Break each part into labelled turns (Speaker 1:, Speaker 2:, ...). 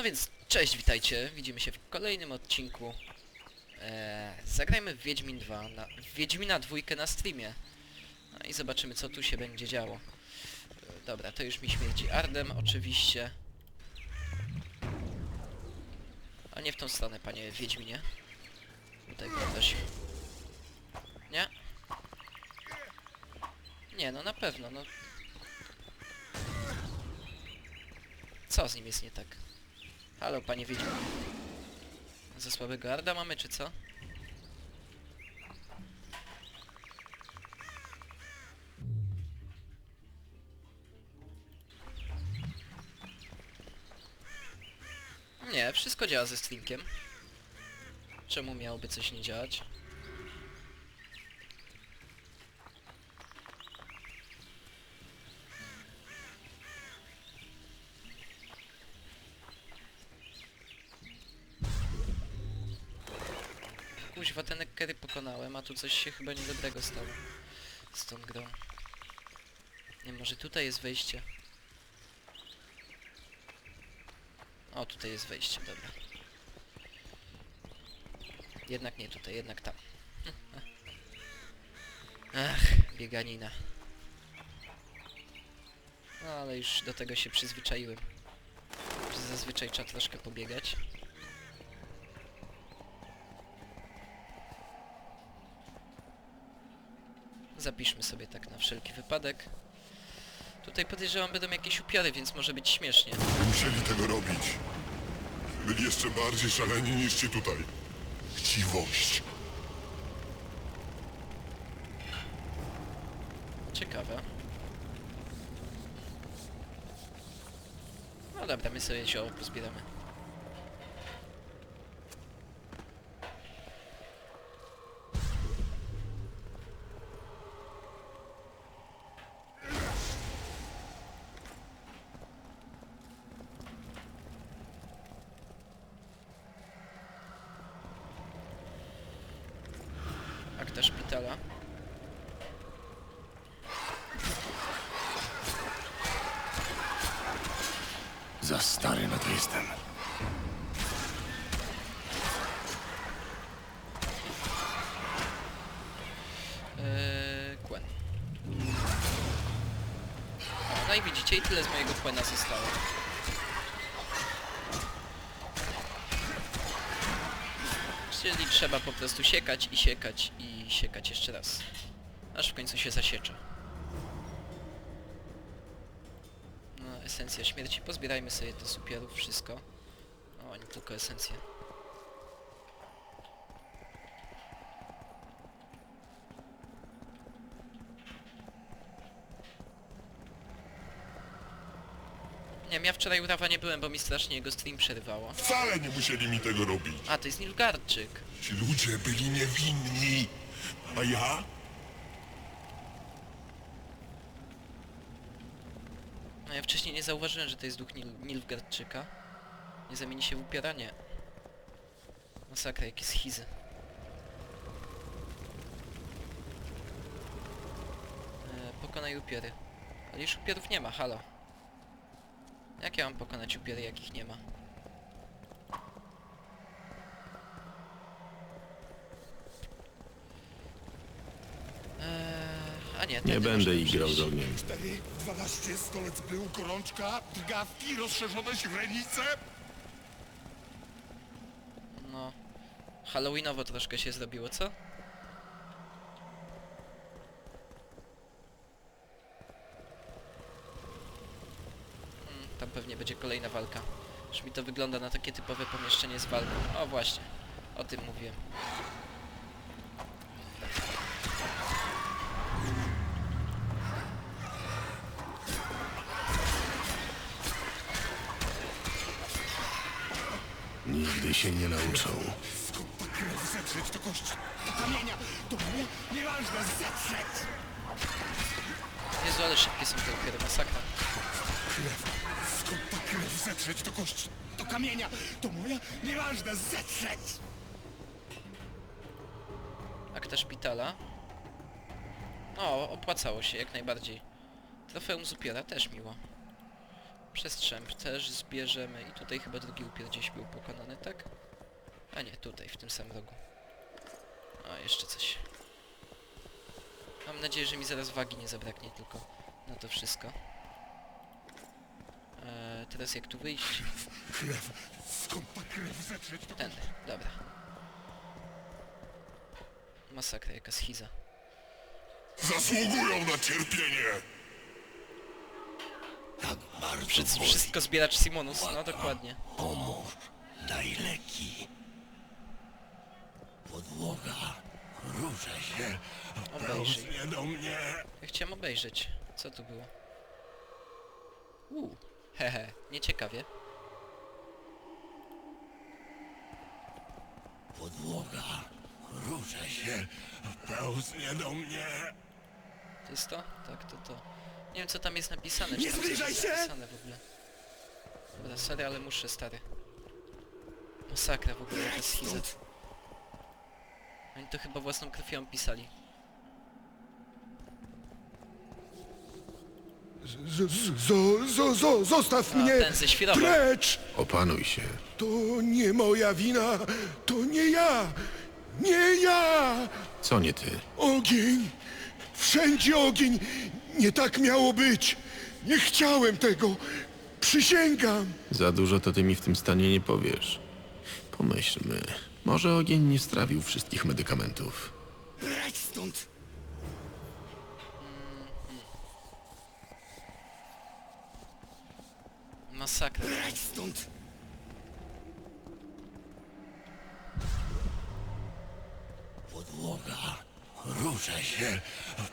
Speaker 1: No więc, cześć, witajcie. Widzimy się w kolejnym odcinku. Eee, zagrajmy w Wiedźmin 2, na, Wiedźmina dwójkę na streamie. No i zobaczymy, co tu się będzie działo. E, dobra, to już mi śmierdzi Ardem, oczywiście. A nie w tą stronę, panie Wiedźminie. Tutaj ktoś. Nie? Nie, no na pewno, no. Co z nim jest nie tak? Halo, panie Wiedźmin. Za słabego Arda mamy, czy co? Nie, wszystko działa ze streamkiem. Czemu miałoby coś nie działać? Kuźwa, ten Ekkery pokonałem, a tu coś się chyba niedobrego stało z tą grą. Nie, może tutaj jest wejście. O, tutaj jest wejście, dobra. Jednak nie tutaj, jednak tam. Ach, bieganina. No, ale już do tego się przyzwyczaiłem. Zazwyczaj trzeba troszkę pobiegać. Zapiszmy sobie tak na wszelki wypadek. Tutaj podejrzewam będą jakieś upiory, więc może być śmiesznie.
Speaker 2: Nie musieli tego robić. Byli jeszcze bardziej szaleni niż ci tutaj. Chciwość.
Speaker 1: Ciekawe. No dobra, my sobie zioło pozbieramy. Akta szpitala.
Speaker 2: Za stary na to jestem.
Speaker 1: Eee. O, no i widzicie, i tyle z mojego Gwena zostało. Czyli trzeba po prostu siekać i siekać i siekać jeszcze raz. Aż w końcu się zasiecze. No, esencja śmierci. Pozbierajmy sobie to supierów, wszystko. O, nie tylko esencję. Wiem, ja wczoraj u Rawa nie byłem, bo mi strasznie jego stream przerywało.
Speaker 2: Wcale nie musieli mi tego robić.
Speaker 1: A, to jest Nilgardczyk.
Speaker 2: Ci ludzie byli niewinni. A ja?
Speaker 1: No ja wcześniej nie zauważyłem, że to jest duch Nil Nilfgaardczyka. Nie zamieni się w upiora? Nie. Masakra, jakie schizy. E, pokonaj upiory. Ale już upiorów nie ma, halo. Jak ja mam pokonać upiory, jakich nie ma? Eee, a nie,
Speaker 3: Nie będę igrał z ogniem.
Speaker 2: 4, 12, stolec był, gorączka, drgawki, rozszerzone źrenice.
Speaker 1: No. Halloweenowo troszkę się zrobiło, co? Tam pewnie będzie kolejna walka. Już mi to wygląda na takie typowe pomieszczenie z walką. O właśnie, o tym mówiłem.
Speaker 3: Nigdy się nie nauczą.
Speaker 2: Skąd krew zetrzeć do kości? Do kamienia, do mnie? Nieważne, zetrzeć!
Speaker 1: Jezu, ale szybkie są te upiory, masakra.
Speaker 2: Krew. Krew zetrzeć do kości? Do kamienia, to moja? Nieważne, zetrzeć!
Speaker 1: Akta szpitala. O, opłacało się jak najbardziej. Trofeum z upiora też miło. Przestrzęp też zbierzemy i tutaj chyba drugi upiór gdzieś był pokonany, tak? A nie, tutaj, w tym samym rogu. A, jeszcze coś. Mam nadzieję, że mi zaraz wagi nie zabraknie tylko na to wszystko. Eee, teraz jak tu wyjść?
Speaker 2: Krew. Skąd ta krew zetrzeć, to
Speaker 1: Tędy, dobra. Masakra, jaka schiza.
Speaker 2: Zasługują na cierpienie!
Speaker 3: Tak bardzo boli.
Speaker 1: wszystko zbieracz Simonus, no dokładnie.
Speaker 3: Pomóż. Daj leki. Podłoga. Ruszę się.
Speaker 1: Obejrzyj.
Speaker 2: Do mnie!
Speaker 1: Ja chciałem obejrzeć. Co tu było? Uuu, hehe, nieciekawie.
Speaker 3: Podłoga. Ruszę się.
Speaker 2: Pełznie do mnie!
Speaker 1: To jest to? Tak, to to. Nie wiem co tam jest napisane,
Speaker 2: Nie
Speaker 1: czy tam coś
Speaker 2: zbliżaj
Speaker 1: jest
Speaker 2: się!
Speaker 1: napisane w ogóle. Dobra, sorry, ale muszę, stary. Masakra w ogóle, jaka schiza. Oni to chyba własną krwią pisali.
Speaker 4: Z, z, zo, zo, zo, zostaw
Speaker 1: A,
Speaker 4: mnie!
Speaker 1: ten ze.
Speaker 4: Precz!
Speaker 3: Opanuj się.
Speaker 4: To nie moja wina! To nie ja! Nie ja!
Speaker 3: Co nie ty?
Speaker 4: Ogień! Wszędzie ogień! Nie tak miało być! Nie chciałem tego! Przysięgam!
Speaker 3: Za dużo to ty mi w tym stanie nie powiesz. Pomyślmy. Może ogień nie strawił wszystkich medykamentów.
Speaker 2: Brać stąd!
Speaker 1: Masakra.
Speaker 2: Brać stąd!
Speaker 3: Podłoga. Ruszę się.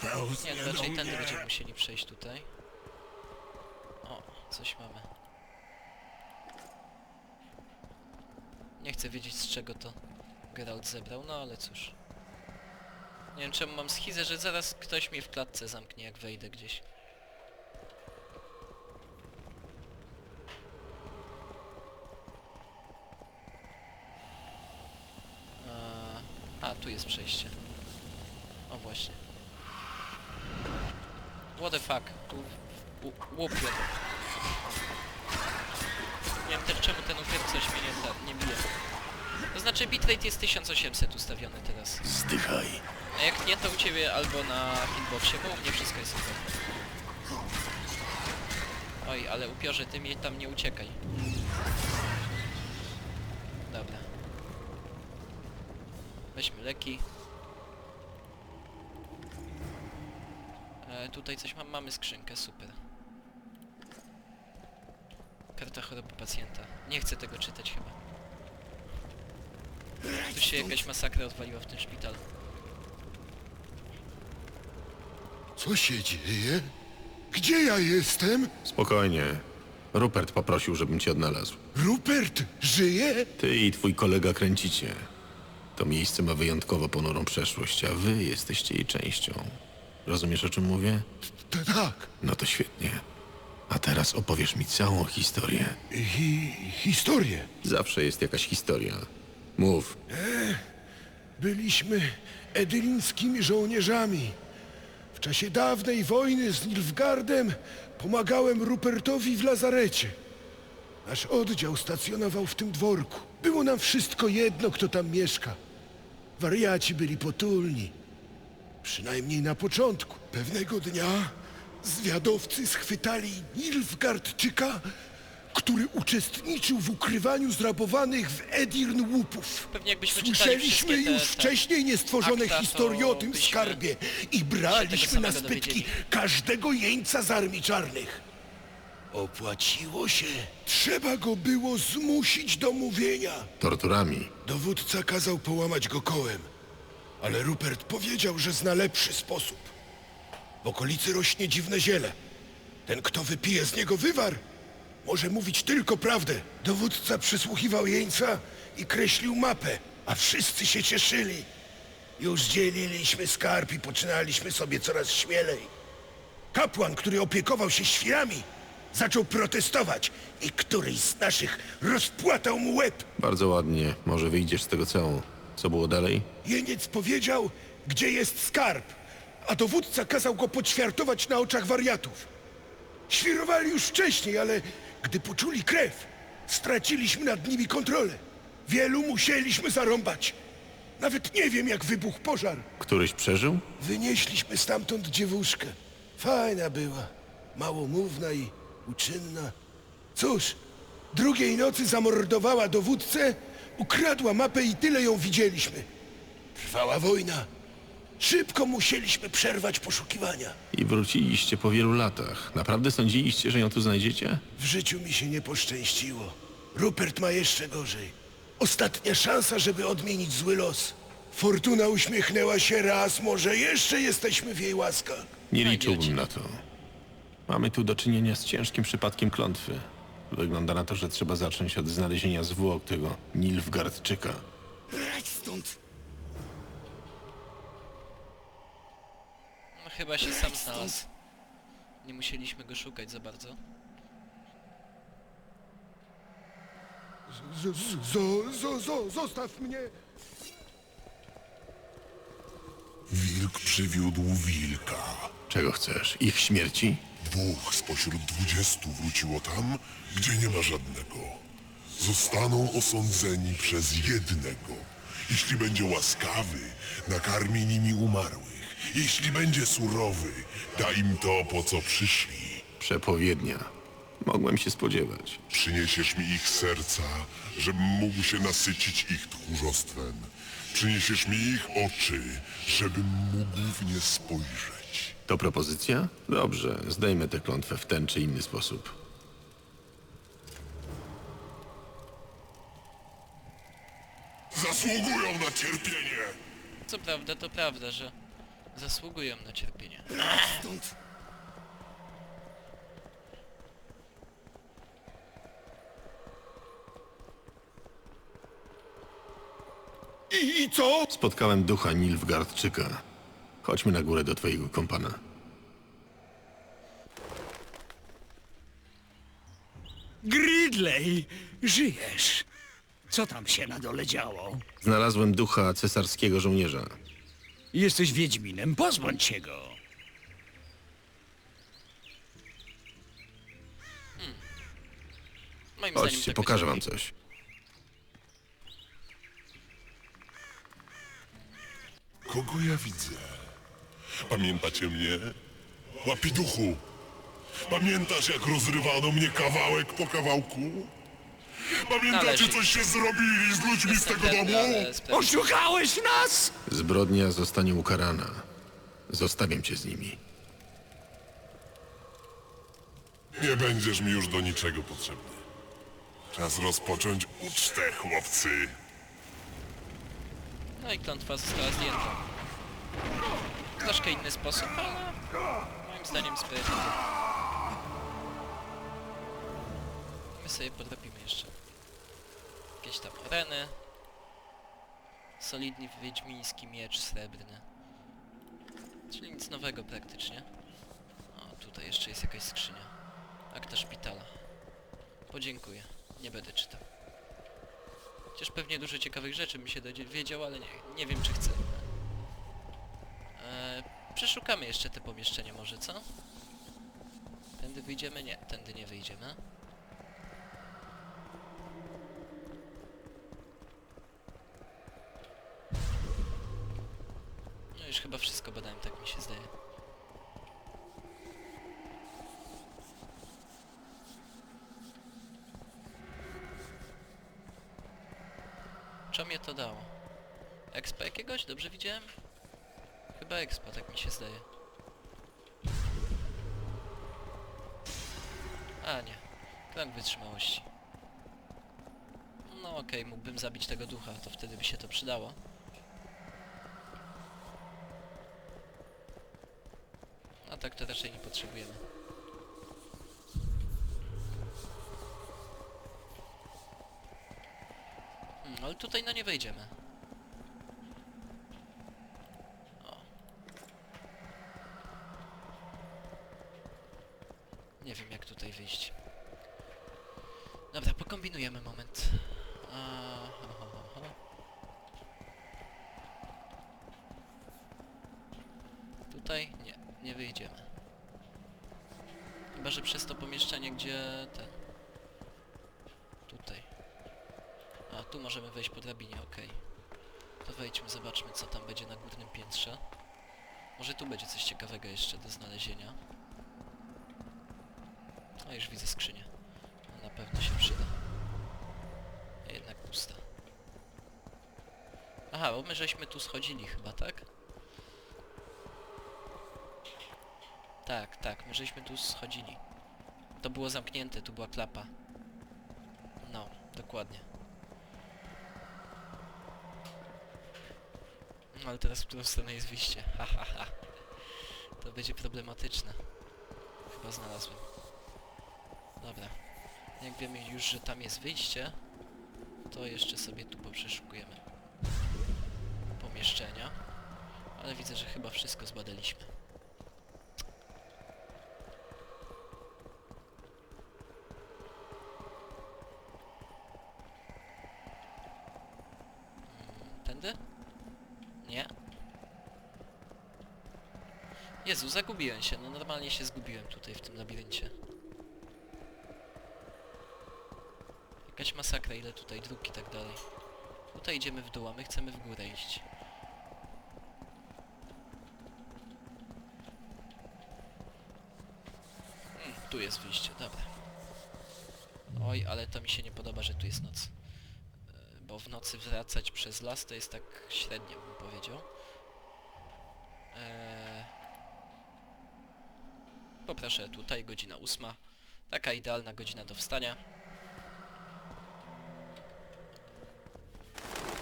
Speaker 2: Pełznie
Speaker 1: Nie, no raczej tędy będziemy musieli przejść tutaj. O, coś mamy. Nie chcę wiedzieć z czego to Geralt zebrał, no ale cóż. Nie wiem czemu mam schizę, że zaraz ktoś mnie w klatce zamknie jak wejdę gdzieś. A, tu jest przejście. O właśnie. What the fuck? Łupie. Nie wiem też czemu ten coś mnie nie, ta- nie bije. To znaczy bitrate jest 1800 ustawiony teraz.
Speaker 3: Zdychaj.
Speaker 1: A jak nie to u ciebie albo na hitboxie, bo u mnie wszystko jest super. Oj, ale upiorze, ty mi tam nie uciekaj. Dobra. Weźmy leki. E, tutaj coś mam, mamy skrzynkę, super. Karta choroby pacjenta. Nie chcę tego czytać chyba. Tu się jakaś masakra odwaliła w tym szpitalu.
Speaker 4: Co się dzieje? Gdzie ja jestem?
Speaker 3: Spokojnie. Rupert poprosił, żebym cię odnalazł.
Speaker 4: Rupert żyje?
Speaker 3: Ty i twój kolega kręcicie. To miejsce ma wyjątkowo ponurą przeszłość, a wy jesteście jej częścią. Rozumiesz, o czym mówię?
Speaker 4: T- tak.
Speaker 3: No to świetnie. A teraz opowiesz mi całą historię.
Speaker 4: Hi historię.
Speaker 3: Zawsze jest jakaś historia. Mów.
Speaker 4: Byliśmy edylińskimi żołnierzami. W czasie dawnej wojny z Nilfgardem pomagałem Rupertowi w lazarecie. Nasz oddział stacjonował w tym dworku. Było nam wszystko jedno, kto tam mieszka. Wariaci byli potulni. Przynajmniej na początku. Pewnego dnia zwiadowcy schwytali Nilfgardczyka, który uczestniczył w ukrywaniu zrabowanych w Edirn łupów.
Speaker 1: Pewnie jakbyśmy
Speaker 4: Słyszeliśmy już
Speaker 1: te
Speaker 4: wcześniej niestworzone
Speaker 1: akta,
Speaker 4: historie o tym
Speaker 1: byśmy
Speaker 4: skarbie i braliśmy na spytki
Speaker 1: dowiedzieli.
Speaker 4: każdego jeńca z armii czarnych. Opłaciło się. Trzeba go było zmusić do mówienia.
Speaker 3: Torturami.
Speaker 4: Dowódca kazał połamać go kołem, ale Rupert powiedział, że zna lepszy sposób. W okolicy rośnie dziwne ziele. Ten, kto wypije z niego wywar, może mówić tylko prawdę. Dowódca przysłuchiwał jeńca i kreślił mapę, a wszyscy się cieszyli. Już dzieliliśmy skarb i poczynaliśmy sobie coraz śmielej. Kapłan, który opiekował się świrami, zaczął protestować i któryś z naszych rozpłatał mu łeb.
Speaker 3: Bardzo ładnie. Może wyjdziesz z tego całą. Co było dalej?
Speaker 4: Jeniec powiedział, gdzie jest skarb, a dowódca kazał go poćwiartować na oczach wariatów. Świrowali już wcześniej, ale Gdy poczuli krew, straciliśmy nad nimi kontrolę. Wielu musieliśmy zarąbać. Nawet nie wiem, jak wybuchł pożar.
Speaker 3: Któryś przeżył?
Speaker 4: Wynieśliśmy stamtąd dziewuszkę. Fajna była, małomówna i uczynna. Cóż, drugiej nocy zamordowała dowódcę, ukradła mapę i tyle ją widzieliśmy. Trwała wojna. Szybko musieliśmy przerwać poszukiwania.
Speaker 3: I wróciliście po wielu latach. Naprawdę sądziliście, że ją tu znajdziecie?
Speaker 4: W życiu mi się nie poszczęściło. Rupert ma jeszcze gorzej. Ostatnia szansa, żeby odmienić zły los. Fortuna uśmiechnęła się raz, może jeszcze jesteśmy w jej łaskach.
Speaker 3: Nie liczyłbym na to. Mamy tu do czynienia z ciężkim przypadkiem klątwy. Wygląda na to, że trzeba zacząć od znalezienia zwłok tego Nilfgaardczyka.
Speaker 2: Brać stąd!
Speaker 1: No chyba się sam znalazł. Nie musieliśmy go szukać za bardzo.
Speaker 4: Z, z, zo, zo, zo, zostaw mnie!
Speaker 5: Wilk przywiódł wilka.
Speaker 3: Czego chcesz? Ich śmierci?
Speaker 5: Dwóch spośród dwudziestu wróciło tam, gdzie nie ma żadnego. Zostaną osądzeni przez jednego. Jeśli będzie łaskawy, nakarmi nimi umarłych. Jeśli będzie surowy, da im to, po co przyszli.
Speaker 3: Przepowiednia. Mogłem się spodziewać.
Speaker 5: Przyniesiesz mi ich serca, żebym mógł się nasycić ich tchórzostwem. Przyniesiesz mi ich oczy, żebym mógł w nie spojrzeć.
Speaker 3: To propozycja? Dobrze, zdejmę tę klątwę w ten czy inny sposób.
Speaker 5: Zasługują na cierpienie!
Speaker 1: Co prawda, to prawda, że zasługują na cierpienie.
Speaker 2: Stąd!
Speaker 4: I, I co?
Speaker 3: Spotkałem ducha Nilfgaardczyka. Chodźmy na górę do twojego kompana.
Speaker 6: Gridley, żyjesz. Co tam się na dole działo?
Speaker 3: Znalazłem ducha cesarskiego żołnierza.
Speaker 6: Jesteś Wiedźminem, pozbądź się go.
Speaker 1: Moim zdaniem
Speaker 3: Chodźcie,
Speaker 1: tak
Speaker 3: pokażę wam coś.
Speaker 5: Kogo ja widzę? Pamiętacie mnie? Łapiduchu! Pamiętasz, jak rozrywano mnie kawałek po kawałku? Pamiętacie,
Speaker 1: Należy.
Speaker 5: coś się zrobili z ludźmi z tego domu?
Speaker 6: Oszukałeś nas?
Speaker 3: Zbrodnia zostanie ukarana. Zostawiam cię z nimi.
Speaker 5: Nie będziesz mi już do niczego potrzebny. Czas rozpocząć ucztę, chłopcy.
Speaker 1: No i klątwa została zdjęta. Troszkę inny sposób, ale moim zdaniem sprawiedliwy. My sobie podrobimy jeszcze jakieś tam areny. Solidny wiedźmiński miecz srebrny. Czyli nic nowego praktycznie. O, tutaj jeszcze jest jakaś skrzynia. Akta szpitala. Podziękuję. Nie będę czytał. Chociaż pewnie dużo ciekawych rzeczy bym się dowiedział, ale nie, nie wiem czy chcę. Przeszukamy jeszcze te pomieszczenia może, co? Tędy wyjdziemy? Nie, tędy nie wyjdziemy. No już chyba wszystko badałem, tak mi się zdaje. Co mnie to dało? Expa jakiegoś? Dobrze widziałem? Chyba expa, tak mi się zdaje. A nie. Krąg wytrzymałości. No okej, mógłbym zabić tego ducha, to wtedy by się to przydało. A tak to raczej nie potrzebujemy. Hmm, ale tutaj no nie wejdziemy. Nie, nie wyjdziemy. Chyba, że przez to pomieszczenie, gdzie ten... Tutaj. A, tu możemy wejść po drabinie, okej. Okay. To wejdźmy, zobaczmy co tam będzie na górnym piętrze. Może tu będzie coś ciekawego jeszcze do znalezienia. A już widzę skrzynię. No, na pewno się przyda. A jednak pusta. Aha, bo my żeśmy tu schodzili chyba, tak? Tak, tak, my żeśmy tu schodzili. To było zamknięte, tu była klapa. No, dokładnie. No ale teraz w którą stronę jest wyjście? Ha, ha, ha. To będzie problematyczne. Chyba znalazłem. Dobra. Jak wiemy już, że tam jest wyjście, to jeszcze sobie tu poprzeszukujemy pomieszczenia. Ale widzę, że chyba wszystko zbadaliśmy. Mm, Tędy? Nie? Jezu, zagubiłem się. No normalnie się zgubiłem tutaj w tym labiryncie. Jakaś masakra, ile tutaj dróg i tak dalej. Tutaj idziemy w dół, a my chcemy w górę iść. Hmm, tu jest wyjście, dobra. Oj, ale to mi się nie podoba, że tu jest noc. E, Bo w nocy wracać przez las to jest tak średnio, bym powiedział. Eee... Poproszę tutaj, godzina ósma. Taka idealna godzina do wstania.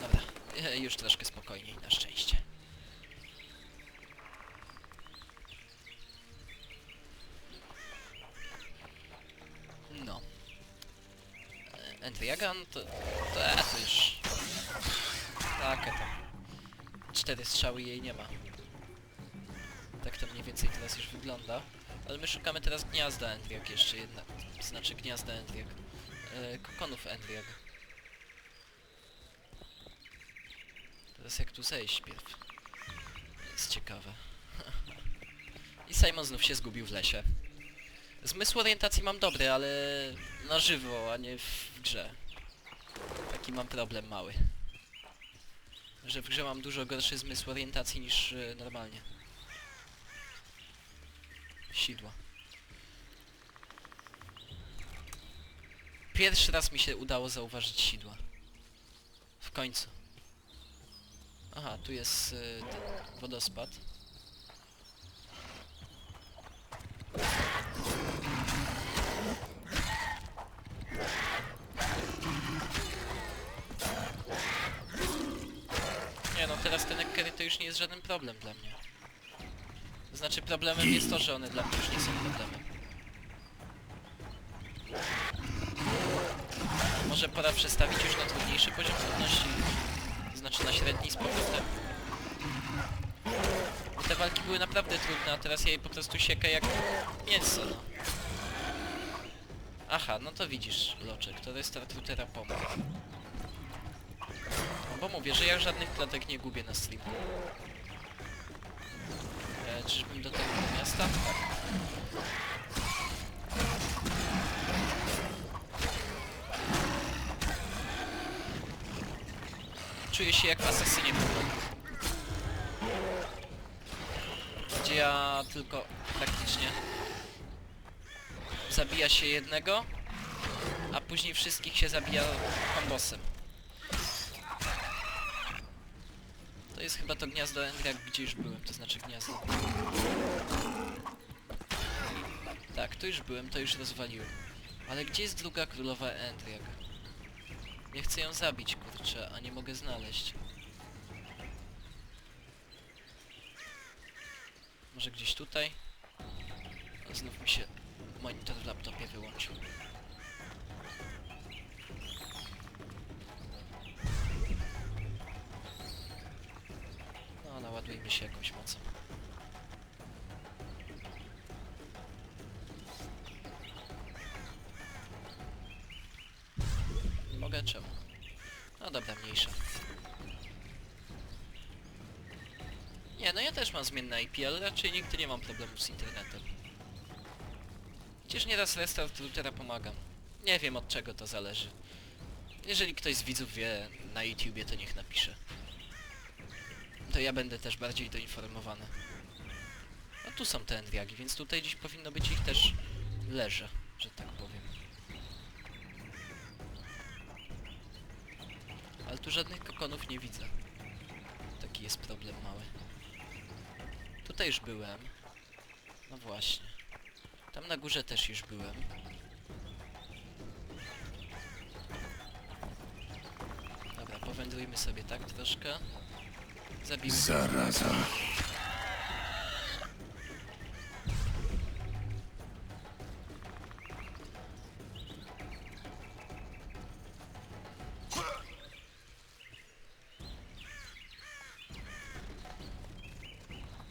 Speaker 1: Dobra, e, już troszkę spokojniej, na szczęście. No. Endriagan to... to, e, to już... Taka tam. Cztery strzały jej nie ma. Tak to mniej więcej teraz już wygląda. Ale my szukamy teraz gniazda Endriak jeszcze jedna. Znaczy gniazda Endriak. E, kokonów Endriak. Teraz jak tu zejść pierw? Jest ciekawe. I Simon znów się zgubił w lesie. Zmysł orientacji mam dobry, ale na żywo, a nie w grze. Taki mam problem mały. Że w grze mam dużo gorszy zmysł orientacji niż e, normalnie. Sidła. Pierwszy raz mi się udało zauważyć sidła. W końcu. Aha, tu jest y, ten wodospad. Nie no, teraz te nekkery to już nie jest żaden problem dla mnie. Znaczy problemem jest to, że one dla mnie już nie są problemem. Może pora przestawić już na trudniejszy poziom trudności. Znaczy na średni z powrotem. Bo te walki były naprawdę trudne, a teraz ja je po prostu siekę jak mięso, no. Aha, no to widzisz, Loczek, to restart routera pomógł. No bo mówię, że ja żadnych klatek nie gubię na streamku. Czyżbym do tego miasta? Czuję się jak w prostu. Gdzie ja tylko praktycznie zabija się jednego, a później wszystkich się zabija kombosem. Jest chyba to gniazdo Endriak, gdzie już byłem, to znaczy gniazdo. Tak, tu już byłem, to już rozwaliłem. Ale gdzie jest druga królowa Endriak? Ja chcę ją zabić, kurczę, a nie mogę znaleźć. Może gdzieś tutaj? A znów mi się monitor w laptopie wyłączył. Naładujmy się jakąś mocą. Mogę? Czemu? No dobra, mniejsza. Nie, no ja też mam zmienne IP, ale raczej nigdy nie mam problemów z internetem. Przecież nieraz restart routera pomagam. Nie wiem od czego to zależy. Jeżeli ktoś z widzów wie na YouTubie, to niech napisze. To ja będę też bardziej doinformowany. No tu są te endriagi, więc tutaj gdzieś powinno być ich też leże, że tak powiem. Ale tu żadnych kokonów nie widzę. Taki jest problem mały. Tutaj już byłem. No właśnie. Tam na górze też już byłem. Dobra, powędrujmy sobie tak troszkę. Zabijmy.
Speaker 3: Zaraza.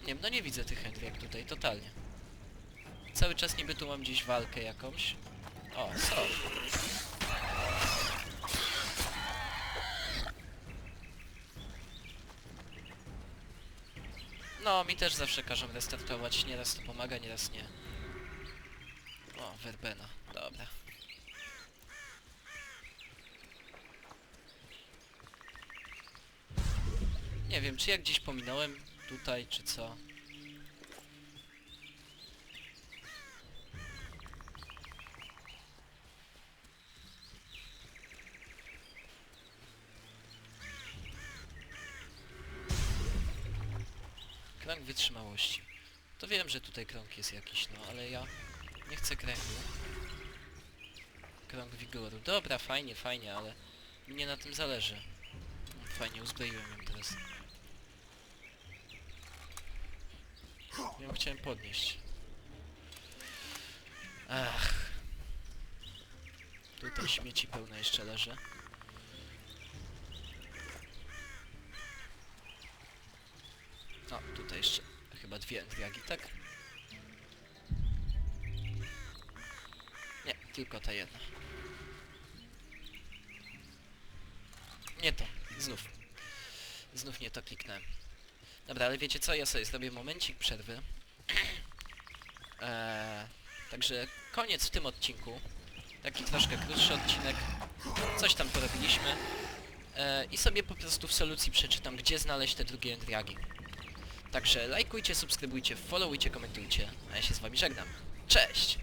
Speaker 1: Nie wiem, no nie widzę tych jak tutaj, totalnie. Cały czas niby tu mam gdzieś walkę jakąś. O, są. No, mi też zawsze każą restartować, nieraz to pomaga, nieraz nie. O, werbena, dobra. Nie wiem, czy ja gdzieś pominąłem tutaj, czy co. Krąg To wiem, że tutaj krąg jest jakiś, no ale ja nie chcę kręgu. Krąg wigoru. Dobra, fajnie, fajnie, ale mnie na tym zależy. Fajnie, uzbroiłem ją teraz. Ją chciałem podnieść. Ach. Tutaj śmieci pełne jeszcze leży. O, tutaj jeszcze chyba dwie endriagi, tak? Nie, tylko ta jedna. Nie to, znów. Znów nie to kliknąłem. Dobra, ale wiecie co, ja sobie zrobię momencik przerwy. Eee, także koniec w tym odcinku. Taki troszkę krótszy odcinek. Coś tam porobiliśmy. Eee, I sobie po prostu w solucji przeczytam, gdzie znaleźć te drugie endriagi. Także lajkujcie, subskrybujcie, followujcie, komentujcie. A ja się z wami żegnam. Cześć!